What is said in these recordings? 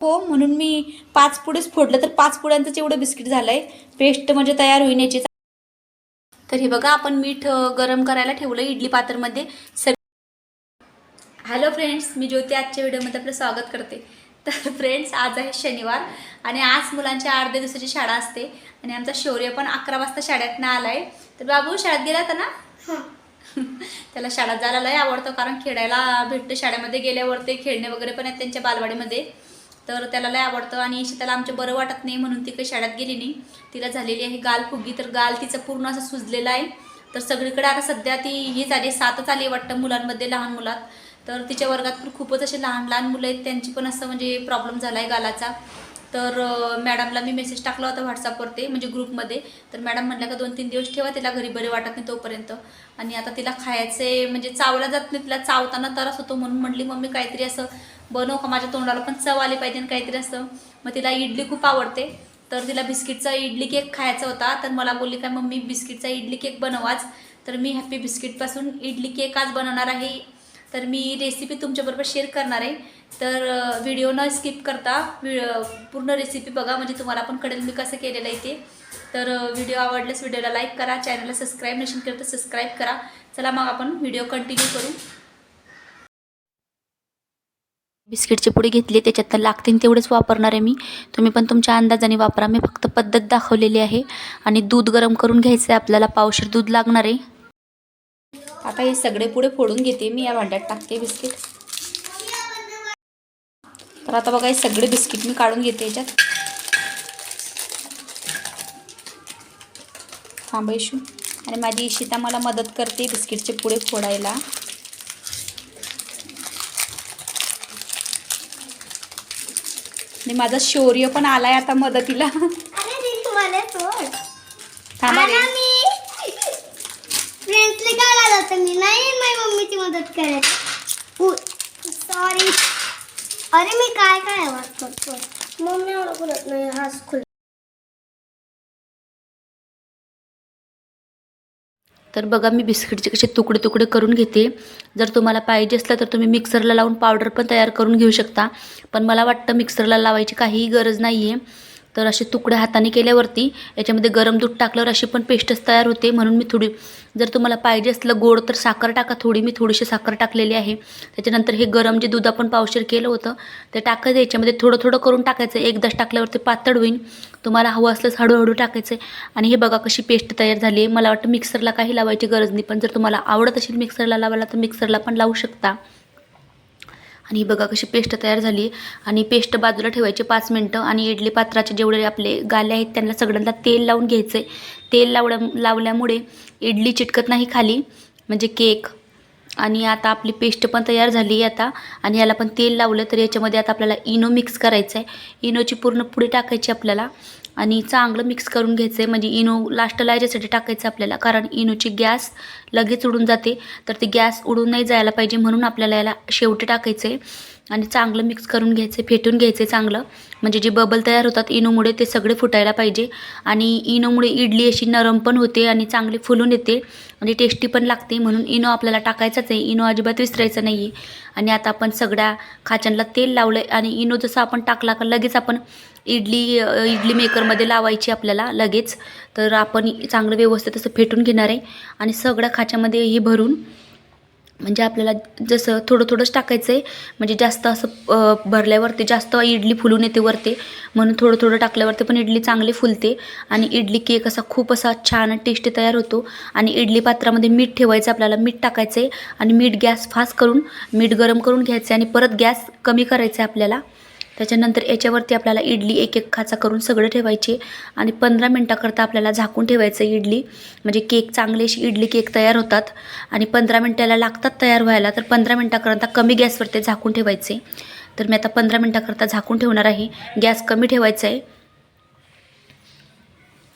हो म्हणून मी पाच पुढेच फोडलं. तर पाच पुड्यांचंच एवढं बिस्किट झालंय. पेस्ट म्हणजे तयार होईन याची. तर हे बघा आपण मीठ गरम करायला ठेवलं इडली पात्रमध्ये सग हॅलो फ्रेंड्स मी ज्योती. आजच्या व्हिडिओमध्ये आपलं स्वागत करते. तर फ्रेंड्स आज आहे शनिवार आणि आज मुलांच्या अर्ध्या दिवसाची शाळा असते. आणि आमचा शौर्य पण अकरा वाजता शाळेतनं आलाय. तर बाबू शाळेत गेला होता ना? त्याला शाळेत जायला लय आवडतं कारण खेळायला भेटतं. शाळेमध्ये गेल्यावर ते खेळणे वगैरे पण आहेत त्यांच्या बालवाडीमध्ये. तर त्याला लय आवडतं आणि त्याला आमच्या बरं वाटत नाही म्हणून ती काही शाळेत गेली नाही. तिला झालेली आहे गाल फुगी तर गाल तिचं पूर्ण असं सुजलेलं आहे. तर सगळीकडे आता सध्या ती ही झाली सातच आली वाटतं मुलांमध्ये लहान मुलात. तर तिच्या वर्गात पण खूपच असे लहान लहान मुलं आहेत त्यांची पण असं म्हणजे प्रॉब्लेम झाला आहे गालाचा. तर मॅडमला मी मेसेज टाकला होता व्हॉट्सअपवरती म्हणजे ग्रुपमध्ये तर मॅडम म्हटलं का दोन तीन दिवस ठेवा तिला घरी बरे वाटत नाही तोपर्यंत. आणि आता तिला खायचे म्हणजे चावला जात नाही तिला चावताना त्रास होतो म्हणून म्हटली मम्मी काहीतरी असं बनव का माझ्या तोंडाला पण चव आली पाहिजे आणि काहीतरी असं. मग तिला इडली खूप आवडते. तर तिला बिस्किटचा इडली केक खायचा होता तर मला बोलली काय मम्मी बिस्किटचा इडली केक बनवाच तर मी हॅपी बिस्किटपासून इडली केक आज बनवणार आहे. तर मी रेसिपी तुमच्याबरोबर शेअर करणार आहे. तर व्हिडिओ न स्किप करता पूर्ण रेसिपी बघा. म्हणजे तुम्हाला पण कळेल मी कसं केलेलं आहे ते. तर व्हिडिओ आवडल्यास व्हिडिओला लाईक करा. चॅनलला सबस्क्राईब नसेल केलं तर सबस्क्राईब करा. चला मग आपण व्हिडिओ कंटिन्यू करू. बिस्किटचे पुडे घेतले त्याच्यात तर लागतील तेवढेच वापरणार आहे मी. तुम्ही पण तुमच्या अंदाजाने वापरा. मी फक्त पद्धत दाखवलेली आहे आणि दूध गरम करून घ्यायचं आहे आपल्याला पावशीर दूध लागणार आहे. आता हे सगळे पुढे फोडून घेते मी. या भांड्यात टाकते बिस्किट. तर आता बघा हे सगळे बिस्किट मी काढून घेते याच्यात. थांब इशू. आणि माझी इशिता मला मदत करते बिस्किटचे पुढे फोडायला. आणि माझा शौर्य पण आलाय आता मदतीला. थांबा रे. फ्रेंड्सला मी. नाही माझी मम्मीची मदत सॉरी अरे मी काय काय आवाज करतो मम्मी बोलत नाही. हाच खुल. तर बघा मी बिस्किटचे कसे तुकडे तुकडे करून घेते. जर तुम्हाला पाहिजे असलं तर तुम्ही मिक्सरला लावून पावडर पण तयार करून घेऊ शकता. पण मला वाटतं मिक्सरला लावायची काहीही गरज नाही आहे तर असे तुकडे हाताने केल्यावरती याच्यामध्ये गरम दूध टाकल्यावर अशी पण पेस्टच तयार होते. म्हणून मी थोडी जर तुम्हाला पाहिजे असलं गोड तर साखर टाका. थोडी मी थोडीशी साखर टाकलेली आहे. त्याच्यानंतर हे गरम जे दूध आपण पावशेर केलं होतं ते टाकायचं. याच्यामध्ये थोडं थोडं करून टाकायचं. एकदाच टाकल्यावरती पातळ होईल तुम्हाला हवं असल्यास हळूहळू टाकायचं. आणि हे बघा कशी पेस्ट तयार झाली आहे. मला वाटतं मिक्सरला काही लावायची गरज नाही. पण जर तुम्हाला आवडत असेल मिक्सरला लावायला तर मिक्सरला पण लावू शकता. आणि बघा कशी पेस्ट तयार झाली. आणि पेस्ट बाजूला ठेवायची पाच मिनटं आणि इडली पात्राचे जेवढे आपले गाले आहेत त्यांना सगळ्यांना तेल लावून घ्यायचं आहे तेल लावल्या लावल्यामुळे इडली चिटकत नाही खाली म्हणजे केक. आणि आता आपली पेस्ट पण तयार झाली आहे आता. आणि याला पण तेल लावलं तर याच्यामध्ये आता आपल्याला इनो मिक्स करायचं आहे इनोची पूर्ण पुडी टाकायची आपल्याला. आणि चांगलं मिक्स करून घ्यायचं आहे म्हणजे इनो लास्टला याच्यासाठी टाकायचं आपल्याला. कारण इनोची गॅस लगेच उडून जाते. तर ती गॅस उडून नाही जायला पाहिजे म्हणून आपल्याला याला शेवटी टाकायचं आहे आणि चांगलं मिक्स करून घ्यायचं फेटून घ्यायचं चांगलं. म्हणजे जे बबल तयार होतात इनोमुळे ते सगळे फुटायला पाहिजे. आणि इनोमुळे इडली अशी नरम पण होते आणि चांगली फुलून येते. आणि टेस्टी पण लागते म्हणून इनो आपल्याला टाकायचाच आहे. इनो अजिबात विसरायचं नाही आहे आणि आता आपण सगळ्या खाच्यांना तेल लावलं आहे आणि इनो जसं आपण टाकला का लगेच आपण इडली इडली मेकरमध्ये लावायची आपल्याला लगेच. तर आपण चांगलं व्यवस्थित असं फेटून घेणार आहे. आणि सगळ्या खाच्यामध्ये हे भरून म्हणजे आपल्याला जसं थोडं थोडंच टाकायचं आहे म्हणजे जास्त असं भरल्यावरती जास्त इडली फुलून येते वरते. म्हणून थोडं थोडं टाकल्यावरती पण इडली चांगली फुलते. आणि इडली केक असा खूप असा छान टेस्टी तयार होतो. आणि इडली पात्रामध्ये मीठ ठेवायचं आपल्याला मीठ टाकायचं आहे आणि मीठ गॅस फास्ट करून मीठ गरम करून घ्यायचं आहे आणि परत गॅस कमी करायचा आहे आपल्याला. त्याच्यानंतर याच्यावरती आपल्याला इडली एक एक खाचा करून सगळं ठेवायचे आणि पंधरा मिनटाकरता आपल्याला झाकून ठेवायचं इडली. म्हणजे केक चांगले अशी इडली केक तयार होतात आणि पंधरा मिनटाला लागतात तयार व्हायला तर पंधरा मिनटाकरता कमी गॅसवरती झाकून ठेवायचे. तर मी आता पंधरा मिनटाकरता झाकून ठेवणार आहे. गॅस कमी ठेवायचा आहे.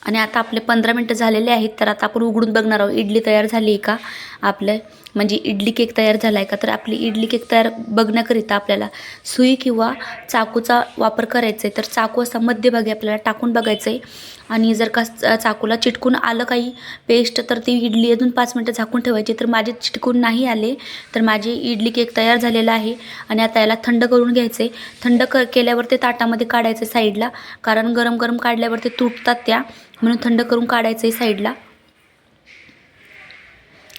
आणि आता आपले पंधरा मिनटं झालेले आहेत तर आता आपण उघडून बघणार आहोत इडली तयार झाली आहे का आपलं. म्हणजे इडली केक तयार झाला आहे का? तर आपली इडली केक तयार बघण्याकरिता आपल्याला सुई किंवा चाकूचा वापर करायचा आहे तर चाकू असा मध्यभागी आपल्याला टाकून बघायचं आहे आणि जर का चाकूला चिटकून आलं काही पेस्ट तर ती इडली अजून पाच मिनटं झाकून ठेवायची. तर माझे चिटकून नाही आले तर माझी इडली केक तयार झालेला आहे. आणि आता याला थंड करून घ्यायचं आहे थंड क केल्यावर ते ताटामध्ये काढायचं साईडला. कारण गरम गरम काढल्यावर ते तुटतात त्या. म्हणून थंड करून काढायचं आहे साईडला.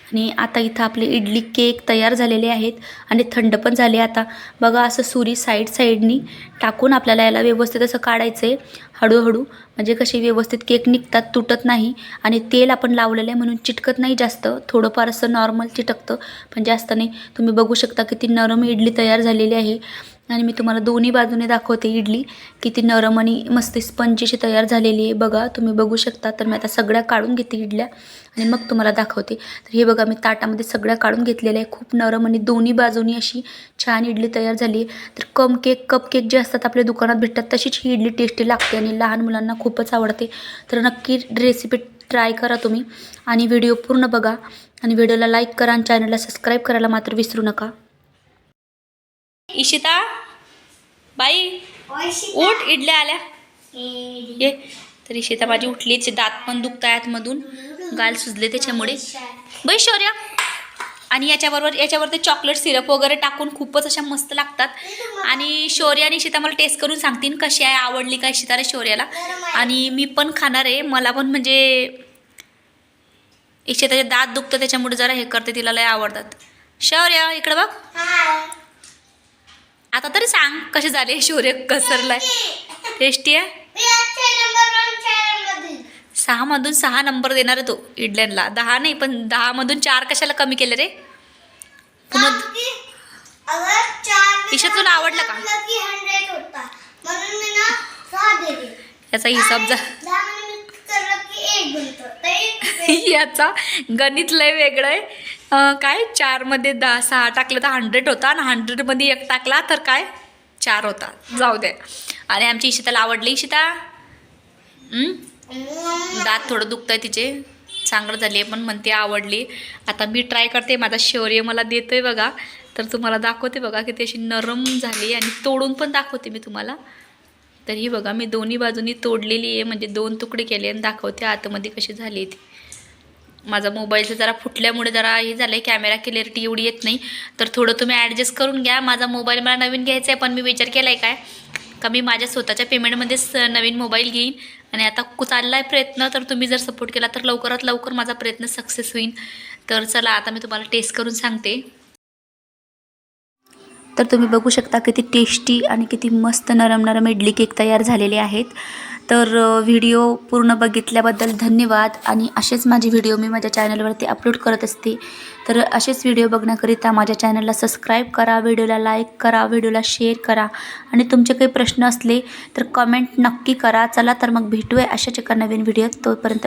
आणि आता इथं आपले इडली केक तयार झालेले आहेत आणि थंड पण झाले आता. बघा असं सुरी साईड साईडनी टाकून आपल्याला याला व्यवस्थित असं काढायचं आहे हळूहळू म्हणजे कसे व्यवस्थित केक निघतात तुटत नाही आणि तेल आपण लावलेलं आहे म्हणून चिटकत नाही जास्त. थोडंफार असं नॉर्मल चिटकतं पण जास्त नाही. तुम्ही बघू शकता किती नरम इडली तयार झालेली आहे. आणि मी तुम्हाला दोन्ही बाजूने दाखवते इडली. किती नरम आणि मस्त स्पंज अशी तयार झालेली आहे. बघा तुम्ही बघू शकता. तर मी आता सगळ्या काढून घेते इडल्या. आणि मग तुम्हाला दाखवते. तर हे बघा मी ताटामध्ये सगळ्या काढून घेतलेल्या आहे. खूप नरम आणि दोन्ही बाजूनी अशी छान इडली तयार झाली आहे. तर कम केक कप केक जे असतात आपल्या दुकानात भेटतात तशीच ही इडली टेस्टी लागते आणि लहान मुलांना खूपच आवडते. तर नक्की रेसिपी ट्राय करा तुम्ही. आणि व्हिडिओ पूर्ण बघा. आणि व्हिडिओला लाईक करा आणि चॅनलला सबस्क्राईब करायला मात्र विसरू नका. इशिता बाई उठ इडल्या आल्या. ये. तर इशिता माझी उठली तिचे दात पण दुखत आहेत मधून. गाल सुजले त्याच्यामुळे. बाई शौर्या. आणि याच्याबरोबर याच्यावर ते चॉकलेट सिरप वगैरे टाकून खूपच अशा मस्त लागतात. आणि शौर्य आणि इशिता मला टेस्ट करून सांगतील कशी आहे आवडली का इशिता रे शौर्याला. आणि मी पण खाणार आहे. मला पण म्हणजे इशिताचे दात दुखतं त्याच्यामुळे जरा हे करते तिला लय आवडतात. शौर्य इकडं बघ. आता तरी सांग कसे झाले शौर्य कसरलाय टेस्टी आहे? सहामधून सहा नंबर देणार आहे तो इडल्यांना दहा नाही पण दहामधून चार कशाला कमी केले रे? पुन्हा ईशा, तुला आवडलं का? याचा हिसाब जा. दहा एक याचा गणित लय वेगळं आहे. काय? चारमध्ये दहा सहा टाकलं तर हंड्रेड होता आणि हंड्रेडमध्ये एक टाकला तर काय? चार होता. जाऊ द्या आणि आमची इशिताला आवडली. इशिता? दात थोडं दुखत आहे तिचे. चांगलं झाली आहे पण म्हणते आवडली. आता मी ट्राय करते. माझा शौर्य मला देतोय बघा. तर तुम्हाला दाखवते बघा की ती अशी नरम झाली आणि तोडून पण दाखवते मी तुम्हाला. तर ही बघा मी दोन्ही बाजूनी तोडलेली आहे म्हणजे दोन तुकडे केले आणि दाखवते. आतमध्ये कशी झाली आहे ती. माझा मोबाईलचं जरा फुटल्यामुळे जरा हे झालं आहे कॅमेरा क्लिअरिटी एवढी येत नाही. तर थोडं तुम्ही ॲडजस्ट करून घ्या. माझा मोबाईल मला नवीन घ्यायचा आहे पण मी विचार केला आहे काय? का मी माझ्या स्वतःच्या पेमेंटमध्येच नवीन मोबाईल घेईन. आणि आता कु- चालला आहे प्रयत्न तर तुम्ही जर सपोर्ट केला तर लवकरात लवकर माझा प्रयत्न सक्सेस होईल तर चला आता मी तुम्हाला टेस्ट करून सांगते. तर तुम्ही बघू शकता किती टेस्टी आणि किती मस्त नरम नरम इडली केक तयार झालेले आहेत. तर व्हिडिओ पूर्ण बघितल्याबद्दल धन्यवाद. आणि असेच माझे व्हिडिओ मी माझ्या चॅनलवरती अपलोड करत असते. तर असेच व्हिडिओ बघण्याकरिता माझ्या चॅनलला सबस्क्राईब करा व्हिडिओला लाईक करा व्हिडिओला शेअर करा. आणि तुमचे काही प्रश्न असले तर कमेंट नक्की करा. चला तर मग भेटूया अशाच एका नवीन व्हिडिओत. तोपर्यंत